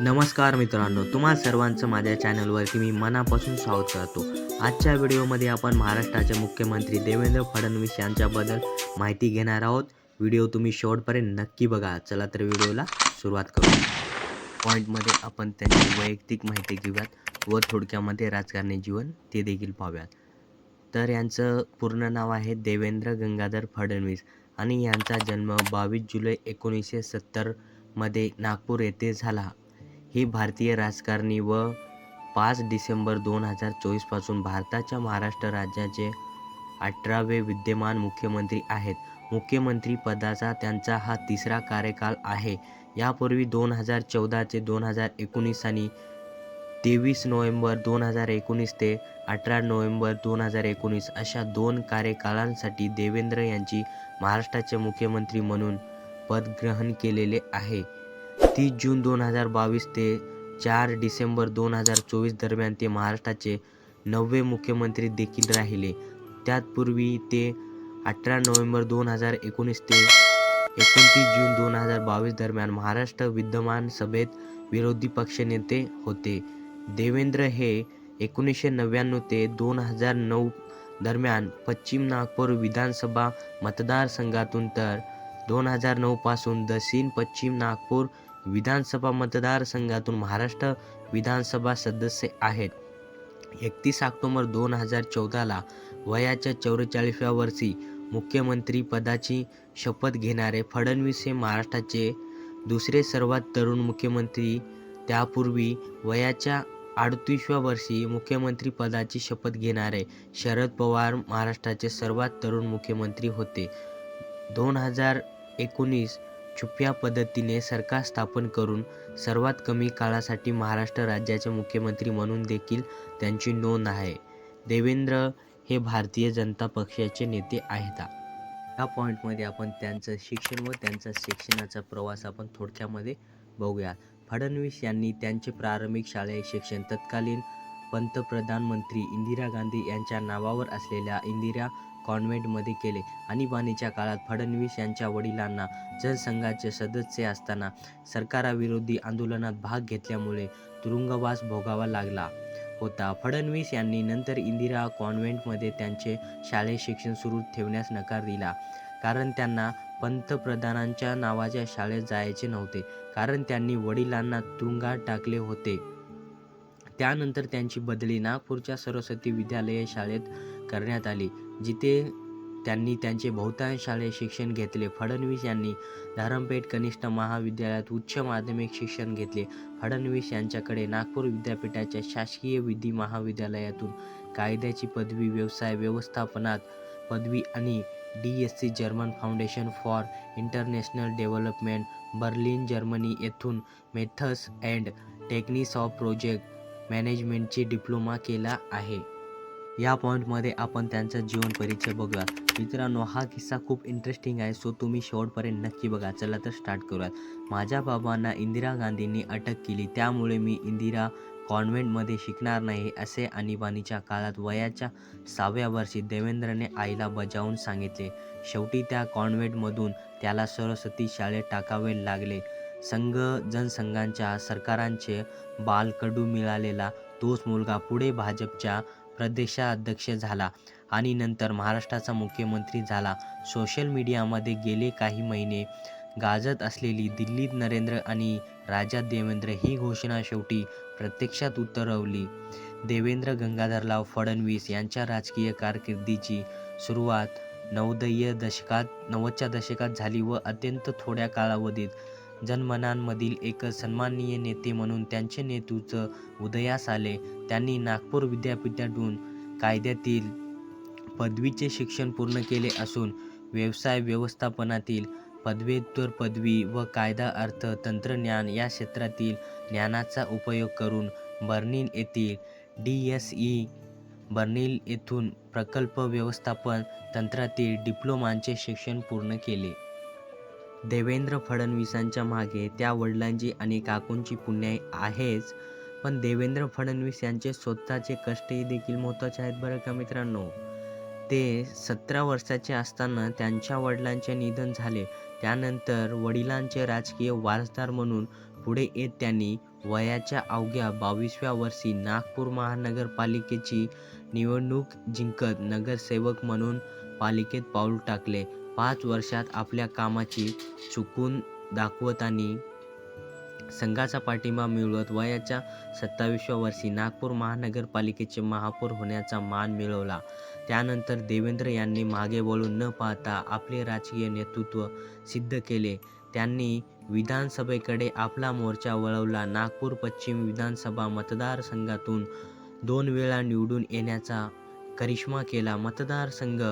नमस्कार मित्रांनो तुम्हा सर्वांचं माझ्या चॅनलवरती मी मनापासून स्वागत करतो. आजच्या व्हिडिओमध्ये आपण महाराष्ट्राचे मुख्यमंत्री देवेंद्र फडणवीस यांच्याबद्दल माहिती घेणार आहोत. व्हिडिओ तुम्ही शेवटपर्यंत नक्की बघा. चला तर व्हिडिओला सुरुवात करू. पॉईंटमध्ये आपण त्यांची वैयक्तिक माहिती घेऊयात व थोडक्यामध्ये राजकारणी जीवन ते देखील पाहूयात. तर यांचं पूर्ण नाव आहे देवेंद्र गंगाधर फडणवीस आणि यांचा जन्म बावीस जुलै एकोणीसशे सत्तरमध्ये नागपूर येथे झाला. ही भारतीय राजकारणी व पाच डिसेंबर दोन हजार चोवीसपासून भारताच्या महाराष्ट्र राज्याचे अठरावे विद्यमान मुख्यमंत्री आहेत. मुख्यमंत्री पदाचा त्यांचा हा तिसरा कार्यकाल आहे. यापूर्वी दोन हजार चौदा ते दोन हजार एकोणीस आणि तेवीस नोव्हेंबर दोन हजार एकोणीस ते अठरा नोव्हेंबर दोन हजार एकोणीस अशा दोन कार्यकालांसाठी देवेंद्र यांची महाराष्ट्राचे मुख्यमंत्री म्हणून पद ग्रहण केलेले आहे. तीस जून दोन हजार बावीस ते चार डिसेंबर दोन हजार चोवीस दरम्यान ते महाराष्ट्राचे नववे मुख्यमंत्री देखील राहिले. त्यातपूर्वी ते अठरा नोव्हेंबर दोन हजार एकोणीस ते एकोणतीस जून दोन हजार बावीस दरम्यान महाराष्ट्र विद्यमान सभेत विरोधी पक्षनेते होते. देवेंद्र हे एकोणीसशे नव्याण्णव ते दोन हजार नऊ दरम्यान पश्चिम नागपूर विधानसभा मतदारसंघातून तर दोन हजार नऊपासून दक्षिण पश्चिम नागपूर विधानसभा मतदारसंघातून महाराष्ट्र विधानसभा सदस्य आहेत. एकतीस ऑक्टोबर दोन हजार चौदाला वयाच्या चौवेचाळीसव्या वर्षी मुख्यमंत्री पदाची शपथ घेणारे फडणवीस हे महाराष्ट्राचे दुसरे सर्वात तरुण मुख्यमंत्री. त्यापूर्वी वयाच्या अडतीसव्या वर्षी मुख्यमंत्री पदाची शपथ घेणारे शरद पवार महाराष्ट्राचे सर्वात तरुण मुख्यमंत्री होते. दोन हजार एकोणीस छुप्या पद्धतीने सरकार स्थापन करून सर्वात कमी काळासाठी महाराष्ट्र राज्याचे मुख्यमंत्री म्हणून देखील त्यांची नोंद आहे. देवेंद्र हे भारतीय जनता पक्षाचे नेते आहेत. या पॉईंटमध्ये आपण त्यांचं शिक्षण व त्यांचा शिक्षणाचा प्रवास आपण थोडक्यामध्ये बघूया. फडणवीस यांनी त्यांचे प्रारंभिक शालेय शिक्षण तत्कालीन पंतप्रधानमंत्री इंदिरा गांधी यांच्या नावावर असलेल्या इंदिरा कॉन्व्हेंटमध्ये केले आणीबाणीच्या काळात फडणवीस यांच्या वडिलांना जनसंघाचे सदस्य असताना सरकाराविरोधी आंदोलनात भाग घेतल्यामुळे तुरुंगवास भोगावा लागला होता. फडणवीस यांनी नंतर इंदिरा कॉन्व्हेंटमध्ये त्यांचे शालेय शिक्षण सुरू ठेवण्यास नकार दिला कारण त्यांना पंतप्रधानांच्या नावाच्या शाळेत जायचे नव्हते. कारण त्यांनी वडिलांना तुरुंगात टाकले होते. त्यानंतर त्यांची बदली नागपूरच्या सरस्वती विद्यालय शाळेत करण्यात आली जिथे त्यांनी त्यांचे बहुतांश शालेय शिक्षण घेतले. फडणवीस यांनी धरमपेठ कनिष्ठ महाविद्यालयात उच्च माध्यमिक शिक्षण घेतले. फडणवीस यांच्याकडे नागपूर विद्यापीठाच्या शासकीय विधी महाविद्यालयातून कायद्याची पदवी व्यवसाय व्यवस्थापनात पदवी आणि D S C German foundation for international development Berlin Germany येथून methods and techniques of project मॅनेजमेंटचे diploma केला आहे. या पॉईंटमध्ये आपण त्यांचा जीवन परिचय बघूया. मित्रांनो हा किस्सा खूप इंटरेस्टिंग आहे सो तुम्ही शेवटपर्यंत नक्की बघा. चला तर स्टार्ट करूयात. माझ्या बाबांना इंदिरा गांधींनी अटक केली. त्यामुळे मी इंदिरा कॉन्व्हेंटमध्ये शिकणार नाही असे आणीबाणीच्या काळात वयाच्या सहाव्या वर्षी देवेंद्रने आईला बजावून सांगितले. शेवटी त्या कॉन्व्हेंटमधून त्याला सरस्वती शाळेत टाकावे लागले. संघ जनसंघांच्या सरकारांचे बालकडू मिळालेला तोच मुलगा पुढे भाजपच्या प्रदेशाध्यक्ष झाला आणि नंतर महाराष्ट्राचा मुख्यमंत्री झाला. सोशल मीडियामध्ये गेले काही महिने गाजत असलेली दिल्लीत नरेंद्र आणि राजा देवेंद्र ही घोषणा शेवटी प्रत्यक्षात उतरवली. देवेंद्र गंगाधरराव फडणवीस यांच्या राजकीय कारकिर्दीची सुरुवात नवदय दशकात नव्वदच्या दशकात झाली व अत्यंत थोड्या कालावधीत जनमनांमधील एक सन्माननीय नेते म्हणून त्यांचे नेतृत्व उदयास आले. त्यांनी नागपूर विद्यापीठातून कायद्यातील पदवीचे शिक्षण पूर्ण केले असून व्यवसाय व्यवस्थापनातील पदव्युत्तर पदवी व कायदा अर्थ तंत्रज्ञान या क्षेत्रातील ज्ञानाचा उपयोग करून बर्लिन येथील डी एस ई बर्लिन येथून प्रकल्प व्यवस्थापन तंत्रातील डिप्लोमांचे शिक्षण पूर्ण केले. देवेंद्र फडणवीसांच्या मागे त्या वडिलांची आणि काकूंची पुण्याई आहेच. पण देवेंद्र फडणवीस यांचे स्वतःचे कष्टही देखील महत्त्वाचे आहेत बरं का मित्रांनो? ते सतरा वर्षाचे असताना त्यांच्या वडिलांचे निधन झाले. त्यानंतर वडिलांचे राजकीय वारसदार म्हणून पुढे येत त्यांनी वयाच्या अवघ्या बावीसव्या वर्षी नागपूर महानगरपालिकेची निवडणूक जिंकत नगरसेवक म्हणून पालिकेत पाऊल टाकले. पाच वर्षात आपल्या कामाची चुकून दाखवतानी संघाचा पाठिंबा मिळवत वयाच्या सत्तावीसव्या वर्षी नागपूर महानगरपालिकेचे महापौर होण्याचा मान मिळवला. त्यानंतर देवेंद्र यांनी मागे वळून न पाहता आपले राजकीय नेतृत्व सिद्ध केले. त्यांनी विधानसभेकडे आपला मोर्चा वळवला. नागपूर पश्चिम विधानसभा मतदारसंघातून दोन वेळा निवडून येण्याचा करिश्मा केला. मतदारसंघ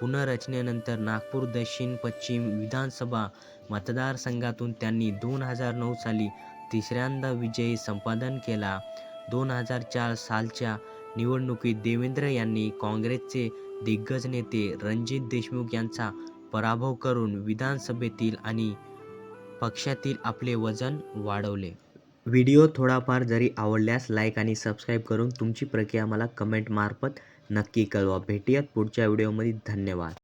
पुनर्रचनेनंतर नागपूर दक्षिण पश्चिम विधानसभा मतदारसंघातून त्यांनी दोन हजार नऊ साली तिसऱ्यांदा विजय संपादन केला. दोन हजार चार सालच्या निवडणुकीत देवेंद्र यांनी काँग्रेसचे दिग्गज नेते रणजित देशमुख यांचा पराभव करून विधानसभेतील आणि पक्षातील आपले वजन वाढवले. व्हिडिओ थोडाफार जरी आवडल्यास लाईक आणि सबस्क्राईब करून तुमची प्रक्रिया मला कमेंटमार्फत नक्की कळवा. भेटूयात पुढच्या व्हिडिओमध्ये. धन्यवाद.